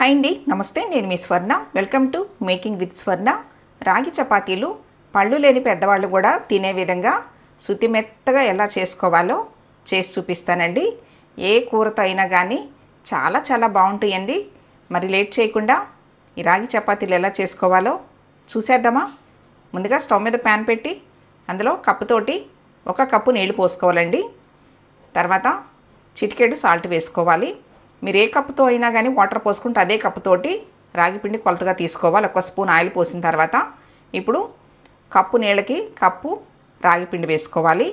Hi అండి నమస్తే నేను మీ Swarna. Welcome to making with Swarna. రాగి చపాతీలు పళ్ళు లేని పెద్దవాళ్ళు కూడా తినే విధంగా శుతి మెత్తగా ఎలా చేసుకోవాలో చేసి చూపిస్తానండి. ఏ కూరతో అయినా కానీ చాలా చాలా బాగుంటాయండి. మరి లేట్ చేయకుండా ఈ రాగి చపాతీలు ఎలా చేసుకోవాలో చూసేద్దామా? ముందుగా స్టవ్ మీద ప్యాన్ పెట్టి అందులో కప్పుతోటి ఒక కప్పు నీళ్ళు పోసుకోవాలండి. తర్వాత చిటికెడు సాల్ట్ వేసుకోవాలి. మీరు ఏ కప్పుతో అయినా కానీ వాటర్ పోసుకుంటే అదే కప్పుతోటి రాగి పిండి కొలతగా తీసుకోవాలి. ఒక స్పూన్ ఆయిల్ పోసిన తర్వాత ఇప్పుడు కప్పు నీళ్ళకి కప్పు రాగి పిండి వేసుకోవాలి.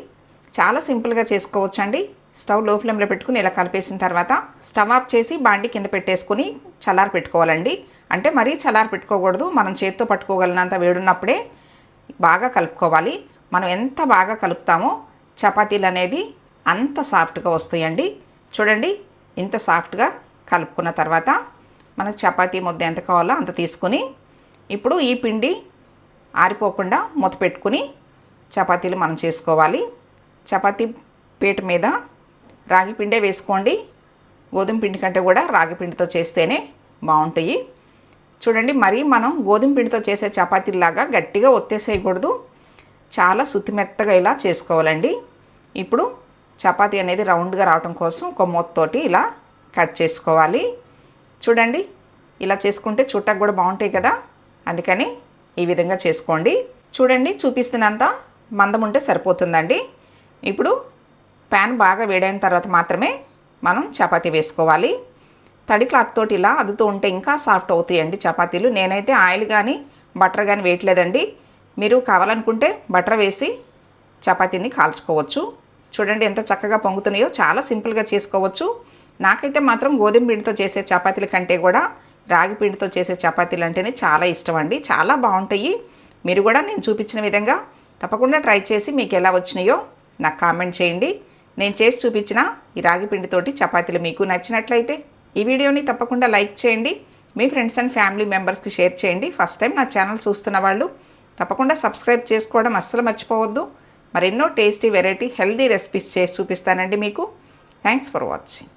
చాలా సింపుల్గా చేసుకోవచ్చండి. స్టవ్లో ఫ్లేమ్లో పెట్టుకుని ఇలా కలిపేసిన తర్వాత స్టవ్ ఆఫ్ చేసి బాండి కింద పెట్టేసుకుని చల్లారి పెట్టుకోవాలండి. అంటే మరీ చల్లారి పెట్టుకోకూడదు. మనం చేత్తో పట్టుకోగలిగినంత వేడున్నప్పుడే బాగా కలుపుకోవాలి. మనం ఎంత బాగా కలుపుతామో చపాతీలు అనేది అంత సాఫ్ట్గా వస్తాయండి. చూడండి ఇంత సాఫ్ట్గా కలుపుకున్న తర్వాత మనకు చపాతీ ముద్ద ఎంత కావాలో అంత తీసుకుని ఇప్పుడు ఈ పిండి ఆరిపోకుండా మూత పెట్టుకుని చపాతీలు మనం చేసుకోవాలి. చపాతీ పీట మీద రాగి పిండే వేసుకోండి. గోధుమ పిండి కంటే కూడా రాగి పిండితో చేస్తేనే బాగుంటాయి. చూడండి మరీ మనం గోధుమ పిండితో చేసే చపాతీలాగా గట్టిగా ఒత్తేసేయకూడదు. చాలా సుత్తిమెత్తగా ఇలా చేసుకోవాలండి. ఇప్పుడు చపాతీ అనేది రౌండ్గా రావడం కోసం ఒక మూతతోటి ఇలా కట్ చేసుకోవాలి. చూడండి ఇలా చేసుకుంటే చుట్టకు కూడా బాగుంటాయి కదా? అందుకని ఈ విధంగా చేసుకోండి. చూడండి చూపిస్తున్నంత మందం ఉంటే సరిపోతుందండి. ఇప్పుడు ప్యాన్ బాగా వేడైన తర్వాత మాత్రమే మనం చపాతీ వేసుకోవాలి. తడి క్లాత్ తోటి ఇలా అదుతూ ఉంటే ఇంకా సాఫ్ట్ అవుతాయండి చపాతీలు. నేనైతే ఆయిల్ కానీ బటర్ కానీ వేయట్లేదండి. మీరు కావాలనుకుంటే బటర్ వేసి చపాతీని కాల్చుకోవచ్చు. చూడండి ఎంత చక్కగా పొంగుతున్నాయో. చాలా సింపుల్గా చేసుకోవచ్చు. నాకైతే మాత్రం గోధుమ పిండితో చేసే చపాతీల కంటే కూడా రాగి పిండితో చేసే చపాతీలు అంటేనే చాలా ఇష్టం అండి. చాలా బాగుంటాయి. మీరు కూడా నేను చూపించిన విధంగా తప్పకుండా ట్రై చేసి మీకు ఎలా వచ్చినాయో నాకు కామెంట్ చేయండి. నేను చేసి చూపించిన ఈ రాగి పిండితోటి చపాతీలు మీకు నచ్చినట్లయితే ఈ వీడియోని తప్పకుండా లైక్ చేయండి. మీ ఫ్రెండ్స్ అండ్ ఫ్యామిలీ మెంబర్స్కి షేర్ చేయండి. ఫస్ట్ టైం నా ఛానల్ చూస్తున్న వాళ్ళు తప్పకుండా సబ్స్క్రైబ్ చేసుకోవడం అస్సలు మర్చిపోవద్దు. మరెన్నో టేస్టీ వెరైటీ హెల్దీ రెసిపీస్ చేసి చూపిస్తానండి మీకు. Thanks for watching